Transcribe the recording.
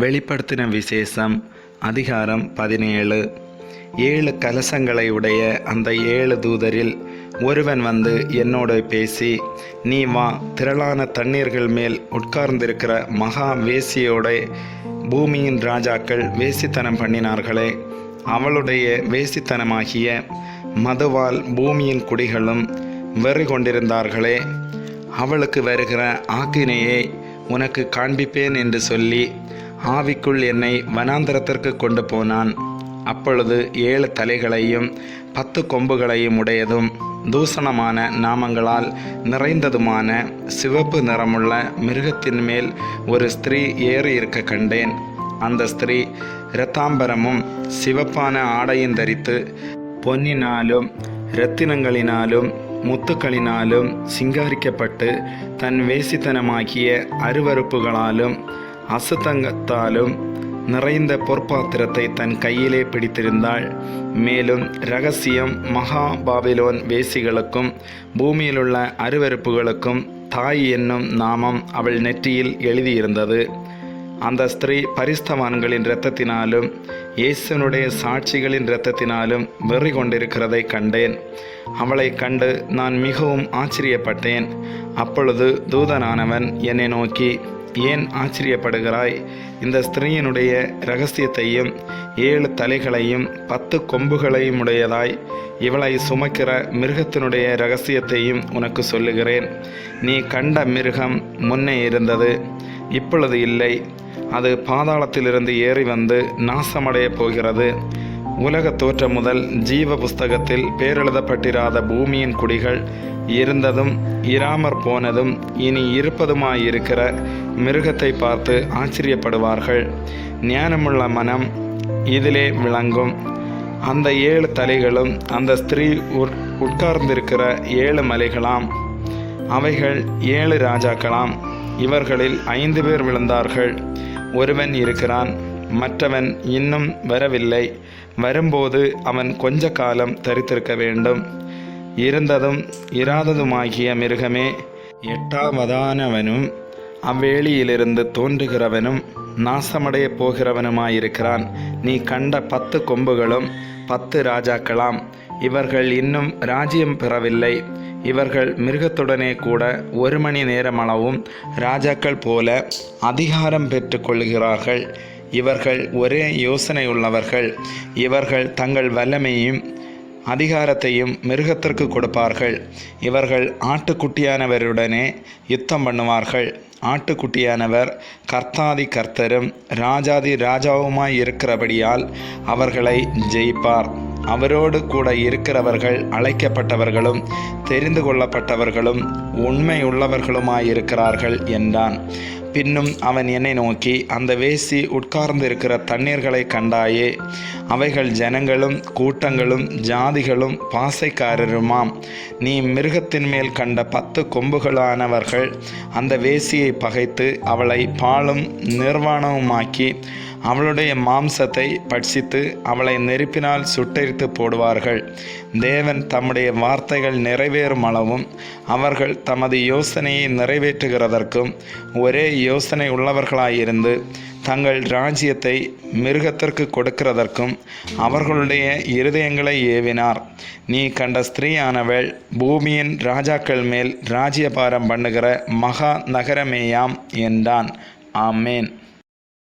வெளிப்படுத்தின விசேஷம் அதிகாரம் பதினேழு. ஏழு கலசங்களை உடைய அந்த ஏழு தூதரில் ஒருவன் வந்து என்னோடு பேசி நீ வா திரளான தண்ணீர்கள் மேல் உட்கார்ந்திருக்கிற மகா வேசியோட பூமியின் ராஜாக்கள் வேசித்தனம் பண்ணினார்களே. அவளுடைய வேசித்தனமாகிய மதுவால் பூமியின் குடிகளும் வெறி கொண்டிருந்தார்களே அவளுக்கு வருகிற ஆக்கினையை உனக்கு காண்பிப்பேன் என்று சொல்லி ஆவிக்குள் என்னை வனாந்தரத்திற்கு கொண்டு போனான். அப்பொழுது ஏழு தலைகளையும் பத்து கொம்புகளையும் உடையதும் தூசணமான நாமங்களால் நிறைந்ததுமான சிவப்பு நிறமுள்ள மிருகத்தின் மேல் ஒரு ஸ்திரீ ஏறி இருக்க கண்டேன். அந்த ஸ்திரீ இரத்தாம்பரமும் சிவப்பான ஆடையும் தரித்து பொன்னினாலும் இரத்தினங்களினாலும் முத்துக்களினாலும் சிங்காரிக்கப்பட்டு தன் வேசித்தனமாகிய அருவறுப்புகளாலும் அசுத்தங்கத்தாலும் நிறைந்த பொற்பாத்திரத்தை தன் கையிலே பிடித்திருந்தாள். மேலும் ரகசியம் மகா பாபிலோன் வேசிகளுக்கும் பூமியிலுள்ள அருவருப்புகளுக்கும் தாய் என்னும் நாமம் அவள் நெற்றியில் எழுதியிருந்தது. அந்த ஸ்திரீ பரிஸ்தவான்களின் இரத்தத்தினாலும் இயேசுனுடைய சாட்சிகளின் இரத்தத்தினாலும் வெறி கொண்டிருக்கிறதை கண்டேன். அவளை கண்டு நான் மிகவும் ஆச்சரியப்பட்டேன். அப்பொழுது தூதனானவன் என்னை நோக்கி ஏன் ஆச்சரியப்படுகிறாய்? இந்த ஸ்திரீயினுடைய ரகசியத்தையும் ஏழு தலைகளையும் பத்து கொம்புகளையும் உடையதாய் இவளை சுமக்கிற மிருகத்தினுடைய ரகசியத்தையும் உனக்கு சொல்லுகிறேன். நீ கண்ட மிருகம் முன்னே இருந்தது இப்பொழுது இல்லை. அது பாதாளத்திலிருந்து ஏறி வந்து நாசமடைய போகிறது. உலக தோற்றம் முதல் ஜீவ புஸ்தகத்தில் பேரெழுதப்பட்டிராத பூமியின் குடிகள் இருந்ததும் இராமற் போனதும் இனி இருப்பதுமாயிருக்கிற மிருகத்தை பார்த்து ஆச்சரியப்படுவார்கள். ஞானமுள்ள மனம் இதிலே விளங்கும். அந்த ஏழு தலைகளும் அந்த ஸ்திரீ உட் உட்கார்ந்திருக்கிற ஏழு மலைகளாம். அவைகள் ஏழு ராஜாக்களாம். இவர்களில் ஐந்து பேர் விழுந்தார்கள். ஒருவன் இருக்கிறான். மற்றவன் இன்னும் வரவில்லை. வரும்போது அவன் கொஞ்ச காலம் தரித்திருக்க வேண்டும். இருந்ததும் இராததுமாகிய மிருகமே எட்டாவதானவனும் அவ்வேளியிலிருந்து தோன்றுகிறவனும் நாசமடைய போகிறவனுமாயிருக்கிறான். நீ கண்ட பத்து கொம்புகளும் பத்து ராஜாக்களாம். இவர்கள் இன்னும் ராஜ்யம் பெறவில்லை. இவர்கள் மிருகத்துடனே கூட ஒரு மணி நேரமளவும் ராஜாக்கள் போல அதிகாரம் பெற்றுக்கொள்கிறார்கள் இவர்கள் ஒரே யோசனையுள்ளவர்கள். இவர்கள் தங்கள் வல்லமையும் அதிகாரத்தையும் மிருகத்திற்கு கொடுப்பார்கள். இவர்கள் ஆட்டுக்குட்டியானவருடனே யுத்தம் பண்ணுவார்கள். ஆட்டுக்குட்டியானவர் கர்த்தாதி கர்த்தரும் ராஜாதி ராஜாவுமாய் இருக்கிறபடியால் அவர்களை ஜெயிப்பார். அவரோடு கூட இருக்கிறவர்கள் அழைக்கப்பட்டவர்களும் தெரிந்து கொள்ளப்பட்டவர்களும் உண்மையுள்ளவர்களுமாயிருக்கிறார்கள் என்றான். பின்னும் அவன் என்னை நோக்கி அந்த வேசி உட்கார்ந்திருக்கிற தண்ணீர்களை கண்டாயே அவைகள் ஜனங்களும் கூட்டங்களும் ஜாதிகளும் பாசைக்காரருமாம். நீ மிருகத்தின் மேல் கண்ட பத்து கொம்புகளானவர்கள் அந்த வேசியை பகைத்து அவளை பாலும் நிர்வாணமுமாக்கி அவளுடைய மாம்சத்தை பட்சித்து அவளை நெருப்பினால் சுட்டெரித்து போடுவார்கள். தேவன் தம்முடைய வார்த்தைகள் நிறைவேறும் அளவும் அவர்கள் தமது யோசனையை நிறைவேற்றுகிறதற்கும் ஒரே யோசனை உள்ளவர்களாயிருந்து தங்கள் ராஜ்யத்தை மிருகத்திற்கு கொடுக்கிறதற்கும் அவர்களுடைய இருதயங்களை ஏவினார். நீ கண்ட ஸ்திரீயானவள் பூமியின் ராஜாக்கள் மேல் ராஜ்யபாரம் பண்ணுகிற மகா நகரமேயாம் என்றான். ஆமேன்.